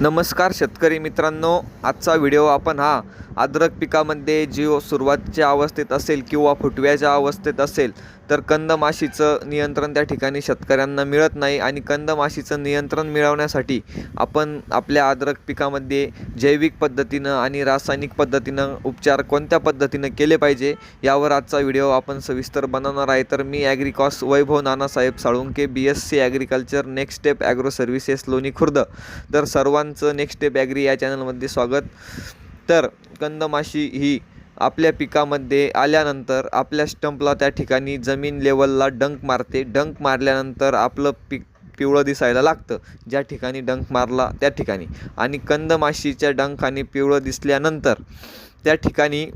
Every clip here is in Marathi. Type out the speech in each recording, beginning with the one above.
नमस्कार शेतकरी मित्रांनो आजचा व्हिडिओ आपण हा अद्रक पिकामध्ये जीव सुरुवातीच्या अवस्थेत असेल किंवा फुटव्याच्या अवस्थेत असेल तर कंदमाशीचं नियंत्रण त्या ठिकाणी शेतकऱ्यांना मिळत नाही आणि कंदमाशीचं नियंत्रण मिळवण्यासाठी आपण आपल्या अद्रक पिकामध्ये जैविक पद्धतीनं आणि रासायनिक पद्धतीनं उपचार कोणत्या पद्धतीनं केले पाहिजे यावर आजचा व्हिडिओ आपण सविस्तर बनवणार आहे. तर मी agricos Vaibhav Nanasaheb Salunke B S C agriculture next step agro services Loni Khurd. तर सर्वांचं नेक्स्ट स्टेप ॲग्री या चॅनलमध्ये स्वागत. तर कंदमाशी ही आपल्या पिकामध्ये आल्यानंतर आपल्या स्टंपला त्या ठिकाणी जमीन लेवलला डंक मारते. डंक मारल्यानंतर आपलं पीक पिवळं दिसायला लागतं. ज्या ठिकाणी डंक मारला त्या ठिकाणी. आणि कंदमाशीच्या डंकाने पिवळं दिसल्यानंतर त्या ठिकाणी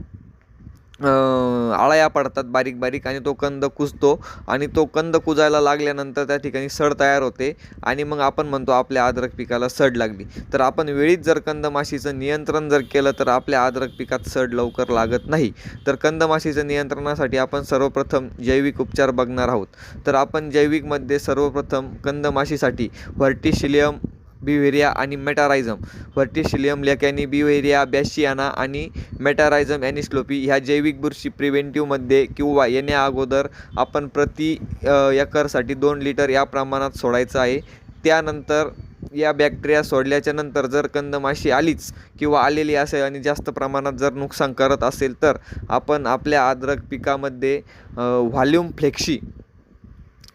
अं, आळ्या पडतात बारीक बारीक आणि तो कंद कुजतो आणि तो कंद कुजायला लागल्यानंतर त्या ठिकाणी सड तयार होते आणि मग आपण म्हणतो आपल्या अद्रक पिकाला सड लागली. तर आपण वेळीच जर कंदमाशीचं नियंत्रण जर केलं तर आपल्या अद्रक पिकात सड लवकर लागत नाही. तर कंदमाशीचं नियंत्रणासाठी आपण सर्वप्रथम जैविक उपचार बघणार आहोत. तर आपण जैविकमध्ये सर्वप्रथम कंदमाशीसाठी व्हर्टिशिलियम बिव्हेरिया आणि मेटारायझम. व्हर्टिशिलियम लेकॅनी बिव्हेरिया बॅशियाना आणि मेटारायझम ॲनिस्लोपी ह्या जैविक बुरशी प्रिव्हेंटिव्हमध्ये किंवा येण्या अगोदर आपण प्रति एकरसाठी दोन लिटर या प्रमाणात सोडायचं आहे. त्यानंतर या बॅक्टेरिया सोडल्याच्या नंतर जर कंदमाशी आलीच किंवा आलेली असेल आणि जास्त प्रमाणात जर नुकसान करत असेल तर आपण आपल्या अद्रक पिकामध्ये व्हॉल्यूम फ्लेक्शी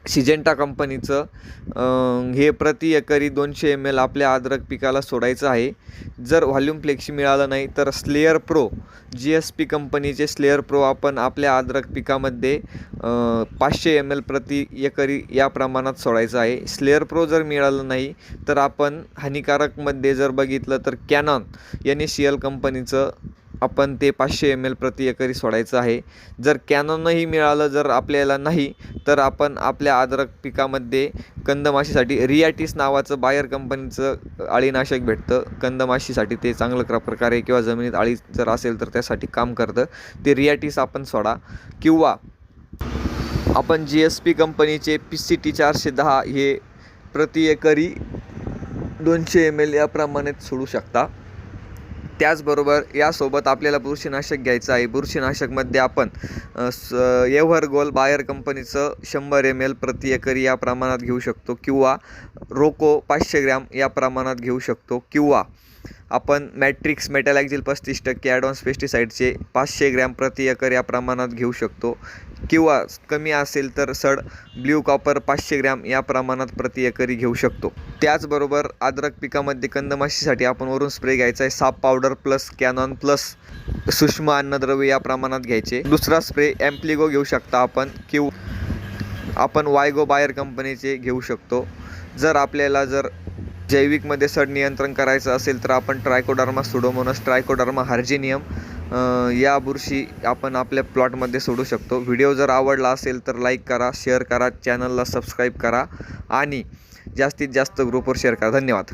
सिजेंटा कंपनीचं हे प्रति एकरी दोनशे एम एल आपल्या अद्रक पिकाला सोडायचं आहे. जर व्हॉल्यूम फ्लेक्शी मिळालं नाही तर Slayer Pro G S P कंपनीचे स्लेअर प्रो आपण आपल्या अद्रक पिकामध्ये पाचशे एम एल प्रति एकरी या प्रमाणात सोडायचं आहे. स्लेअर प्रो जर मिळालं नाही तर आपण हानिकारकमध्ये जर बघितलं तर Canon N A C L कंपनीचं आपण ते पाचशे एम एल प्रति एकरी सोडायचं आहे. जर कॅनॉनही मिळालं जर आपल्याला नाही तर आपण आपल्या अद्रक पिकामध्ये कंदमाशीसाठी रियाटिस नावाचं बायर कंपनीचं अळीनाशक भेटतं. कंदमाशीसाठी ते चांगलं क्र प्रकारे किंवा जमिनीत अळी जर असेल तर त्यासाठी काम करतं. ते रियाटिस आपण सोडा. किंवा आपण जी एस पी कंपनीचे पी सी टी चारशे दहा हे प्रति एकरी दोनशे एम एल याप्रमाणेच सोडू शकता. त्याचबरोबर यासोबत आपल्याला बुरशीनाशक घ्यायचं आहे. बुरशीनाशकमध्ये आपण स एव्हर गोल बायर कंपनीचं शंभर एम एल प्रति एकरी या प्रमाणात घेऊ शकतो किंवा रोको पाचशे ग्रॅम या प्रमाणात घेऊ शकतो किंवा आपण मॅट्रिक्स मेटॅलॅक्झिल पस्तीस टक्के ॲडव्हान्स पेस्टिसाईडचे पाचशे ग्रॅम प्रति एकर या प्रमाणात घेऊ शकतो. किंवा कमी असेल तर सड ब्ल्यू कॉपर पाचशे ग्रॅम या प्रमाणात प्रति एकरी घेऊ शकतो. त्याचबरोबर अद्रक पिकामध्ये कंदमाशीसाठी आपण वरून स्प्रे घ्यायचा आहे. साप पावडर प्लस कॅनॉन प्लस सूक्ष्म अन्नद्रव्य या प्रमाणात घ्यायचे. दुसरा स्प्रे ॲम्प्लिगो घेऊ शकता आपण किंवा आपण वायगो बायर कंपनीचे घेऊ शकतो. जर आपल्याला जर जैविकमध्ये सड नियंत्रण करायचं असेल तर आपण ट्रायकोडर्मा सुडोमोनस ट्रायकोडर्मा हार्जिनियम या बुरशी आपण आपल्या प्लॉटमध्ये सोडू शकतो. व्हिडिओ जर आवडला असेल तर लाईक करा शेअर करा चॅनलला सबस्क्राईब करा आणि जास्तीत जास्त ग्रुपवर शेअर करा. धन्यवाद.